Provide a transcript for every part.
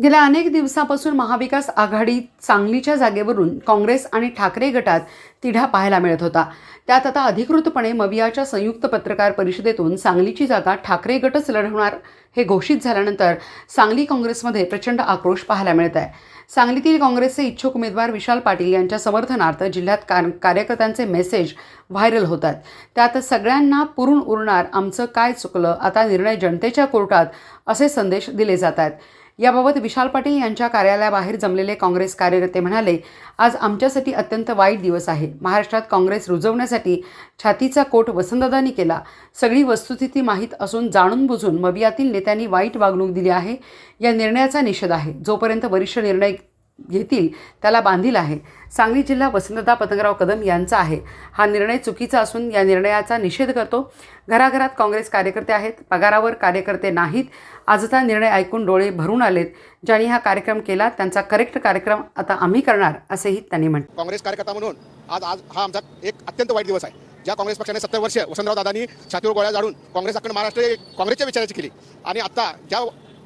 गेल्या अनेक दिवसापासून महाविकास आघाडी सांगलीच्या जागेवरून काँग्रेस आणि ठाकरे गटात तिढा पाहायला मिळत होता. त्यात आता अधिकृतपणे मवियाच्या संयुक्त पत्रकार परिषदेतून सांगलीची जागा ठाकरे गटच लढवणार हे घोषित झाल्यानंतर सांगली काँग्रेसमध्ये प्रचंड आक्रोश पाहायला मिळत आहे. सांगलीतील काँग्रेसचे इच्छुक उमेदवार विशाल पाटील यांच्या समर्थनार्थ जिल्ह्यात कार कार्यकर्त्यांचे मेसेज व्हायरल होतात त्यात सगळ्यांना पुरून उरणार आमचं काय चुकलं आता निर्णय जनतेच्या कोर्टात असे संदेश दिले जात आहेत. याबाबत विशाल पाटील यांच्या कार्यालयाबाहेर जमलेले काँग्रेस कार्यकर्ते म्हणाले आज आमच्यासाठी अत्यंत वाईट दिवस आहे. महाराष्ट्रात काँग्रेस रुजवण्यासाठी छातीचा कोट वसंतदादांनी केला. सगळी वस्तुस्थिती माहीत असून जाणून बुजून मवियातील नेत्यांनी वाईट वागणूक दिली आहे. या निर्णयाचा निषेध आहे. जोपर्यंत वरिष्ठ निर्णय घेतील त्याला बांधील आहे. सांगली जिल्हा वसंतदा पतंगराव कदम यांचा आहे. हा निर्णय चुकीचा असून या निर्णयाचा निषेध करतो. घराघरात काँग्रेस कार्यकर्ते आहेत. पगारावर कार्यकर्ते नाहीत. आजचा निर्णय ऐकून डोळे भरून आलेत. ज्यांनी हा कार्यक्रम केला त्यांचा करेक्ट कार्यक्रम आता आम्ही करणार असेही त्यांनी म्हटलं. काँग्रेस कार्यकर्ता म्हणून आज आज हा आमचा एक अत्यंत वाईट दिवस आहे. ज्या काँग्रेस पक्षाने सत्तर वर्ष वसंतराव दादांनी छातीवर गोळ्या जाडून काँग्रेस अखंड महाराष्ट्र काँग्रेसच्या विचाराची केली. आणि आता ज्या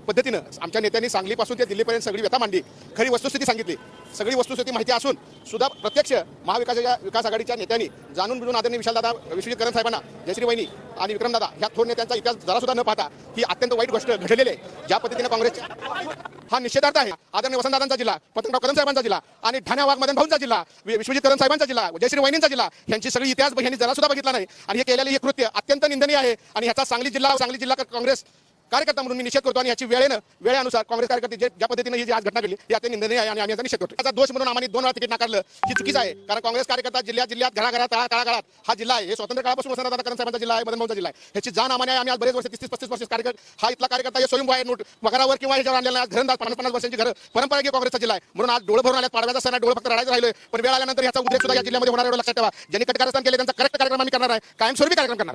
पद्धतीनं आमच्या नेत्यांनी सांगलीपासून ते दिल्लीपर्यंत सगळी व्यथा मांडली. खरी वस्तुस्थिती सांगितली. सगळी वस्तुस्थिती माहिती असून सुद्धा प्रत्यक्ष महाविकासाच्या विकास आघाडीच्या नेत्यांनी जाणून बुजून आदरणीय विशालदादा विश्वजित करण साहेबांना जयश्री वहिनी आणि विक्रमदादा ह्या थोर नेत्यांचा इतिहास जरा सुद्धा न पाहता ही अत्यंत वाईट गोष्ट घडलेली आहे. ज्या पद्धतीने काँग्रेसच्या हा निषेधार्थ आहे. आदरणीय वसंतदादांचा जिल्हा पतंगराव कदम साहेबांचा जिल्हा आणि ठाण्या वाघ मदन भाऊंचा जिल्हा विश्वजित करण साहेबांचा जिल्हा जयश्री वहिनींचा जिल्हा यांची सगळी इतिहास यांनी जरा सुद्धा बघितला नाही. आणि हे केलेले हे कृत्य अत्यंत निंदनीय आहे. आणि ह्याचा सांगली जिल्हा सांगली जिल्हा काँग्रेस कार्यकर्ता म्हणून मी निषेध करतो आणि याची वेळेनं वेळेनुसार काँग्रेस कार्यकर्ते जे ज्या पद्धतीने ही जी आज घटना घडली ही अत्यंत निंदनीय आहे आणि आम्ही याचा निषेध करतो. त्याचा दोष म्हणून आम्ही दोन वेळा तिकीट नाकारलं. ही चुकीचं आहे कारण काँग्रेस कार्यकर्ता जिल्ह्यात जिल्ह्यात घराघरात तळा हा जिल्हा आहे. हे स्वतंत्र काळापासून वसंतदादा करण साहेबांचा जिल्हा आहे मदन जिल्हा आहे. ह्याची जाण आम्हाला आम्ही आज बरेच वर्ष तीस पस्तीस वर्ष कार्यकर्ता हा इथला कार्यकर्ता हे स्वयंभू आहे नोट पगारावर किंवा ह्याच्यावर आणलेला आज घरंदाज पन्नास पन्नास वर्षांची घर परंपरा काँग्रेसचा जिल्हा आहे. म्हणून आज डोळ भरून आल्यात पाडव्याचा सण डोळ डोळे फक्त राहायचं राहिलं पण वेळ आल्यानंतर याचा उद्रेक सुद्धा या जिल्ह्यामध्ये होणार लक्षात ठेवा. ज्यांनी कटकारस्थान केले त्यांचा करेक्ट कार्यक्रम आम्ही करणार आहे. कायमस्वरूपी कार्यक्रम करणार.